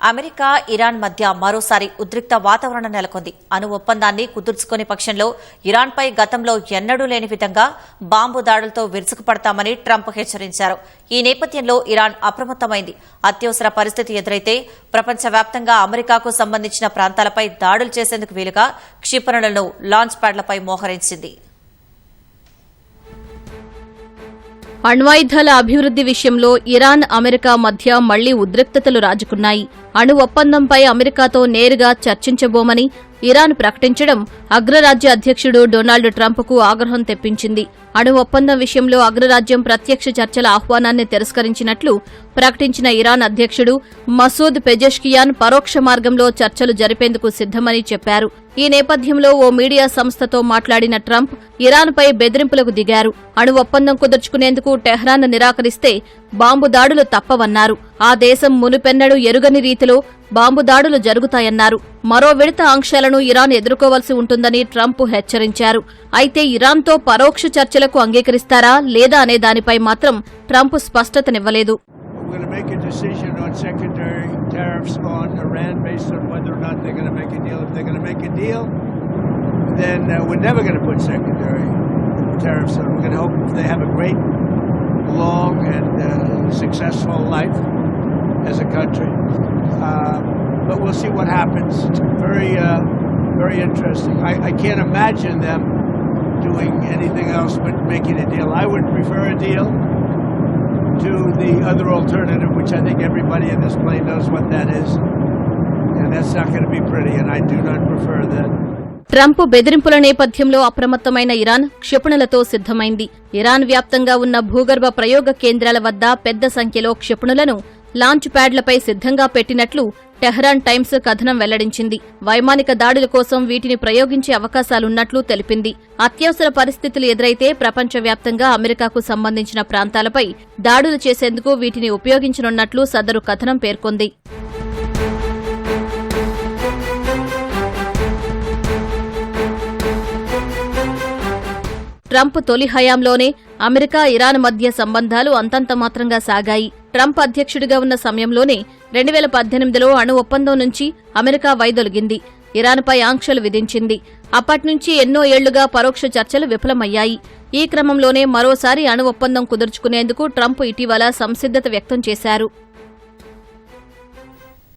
America Iran మధ్య మరోసారి ఉద్రిక్త వాతావరణం నెలకొంది. అణు ఒప్పందాన్ని కుదుర్చుకునే పక్షంలో ఇరాన్పై గతంలో ఎన్నడూ లేని విధంగా బాంబు దాడులతో విరుచుకుపడతామని ట్రంప్ హెచ్చరించారు. ఈ నేపథ్యంలో ఇరాన్ అప్రమత్తమైంది. అత్యవసర పరిస్థితి ఎదురైతే ప్రపంచవ్యాప్తంగా అమెరికాకు సంబంధించిన ప్రాంతాలపై దాడులు చేసేందుకు వీలుగా క్షిపణులను లాంచ్ ప్యాడ్లపై మోహరించింది. అణ్వాయుధాల అభివృద్ది విషయంలో ఇరాన్ అమెరికా మధ్య మళ్ళీ ఉద్రిక్తతలు రాజుకున్నాయి. అణు ఒప్పందంపై అమెరికాతో నేరుగా చర్చించబోమని ఇరాన్ ప్రకటించడం అగ్రరాజ్య అధ్యక్షుడు డొనాల్డ్ ట్రంప్కు ఆగ్రహం తెప్పించింది. అణు ఒప్పందం విషయంలో అగ్రరాజ్యం ప్రత్యక్ష చర్చల ఆహ్వానాన్ని తిరస్కరించినట్లు ప్రకటించిన ఇరాన్ అధ్యక్షుడు మసూద్ పెజెష్కియాన్ పరోక్ష మార్గంలో చర్చలు జరిపేందుకు సిద్దమని చెప్పారు. ఈ నేపథ్యంలో ఓ మీడియా సంస్థతో మాట్లాడిన ట్రంప్ ఇరాన్పై బెదిరింపులకు దిగారు. అణు ఒప్పందం కుదుర్చుకునేందుకు టెహ్రాన్ నిరాకరిస్తే బాంబు దాడులు తప్పవన్నారు. ఆ దేశం మునుపెన్నడూ ఎరుగని రీతిలో బాంబు దాడులు జరుగుతాయన్నారు. మరో విడత ఆంక్షలను ఇరాన్ ఎదుర్కోవాల్సి ఉంటుందని ట్రంప్ హెచ్చరించారు. అయితే ఇరాన్తో పరోక్ష చర్చలకు అంగీకరిస్తారా లేదా అనే దానిపై మాత్రం ట్రంప్ స్పష్టతనివ్వలేదు. We're going to make a decision on secondary tariffs on Iran based on whether or not they're going to make a deal. If they're going to make a deal, then uh, we're never going to put secondary tariffs on. We're going to hope they have a great, long, and uh, successful life as a country. Uh, but we'll see what happens. It's very, uh, very interesting. I, I can't imagine them doing anything else but making a deal. I would prefer a deal to the other alternative, which I think everybody in this plane knows what that is. And that's not going to be pretty, and I do not prefer that. Trump బెదిరింపుల నేపథ్యంలో అప్రమత్తమైన Iran క్షిపణులతో సిద్ధమైంది Iran వ్యాప్తంగా ఉన్న భూగర్భ ప్రయోగ కేంద్రాల వద్ద పెద్ద సంఖ్యలో క్షిపణులను లాంచ్ ప్యాడ్లపై సిద్ధంగా పెట్టినట్లు టెహ్రాన్ టైమ్స్ కథనం వెల్లడించింది. వైమానిక దాడుల కోసం వీటిని ప్రయోగించే అవకాశాలున్నట్లు తెలిపింది. అత్యవసర పరిస్థితులు ఎదురైతే ప్రపంచవ్యాప్తంగా అమెరికాకు సంబంధించిన ప్రాంతాలపై దాడులు చేసేందుకు వీటిని ఉపయోగించనున్నట్లు సదరు కథనం పేర్కొంది. ట్రంప్ తొలి హయాంలోనే అమెరికా ఇరాన్ మధ్య సంబంధాలు అంతంత మాత్రంగా సాగాయి. ట్రంప్ అధ్యక్షుడిగా ఉన్న సమయంలోనే రెండు వేల పద్దెనిమిదిలో అణు ఒప్పందం నుంచి అమెరికా వైదొలిగింది. ఇరాన్పై ఆంక్షలు విధించింది. అప్పట్నుంచి ఎన్నో ఏళ్ళుగా పరోక్ష చర్చలు విఫలమయ్యాయి. ఈ క్రమంలోనే మరోసారి అణు ఒప్పందం కుదుర్చుకునేందుకు ట్రంప్ ఇటీవల సంసిద్ధత వ్యక్తం చేశారు.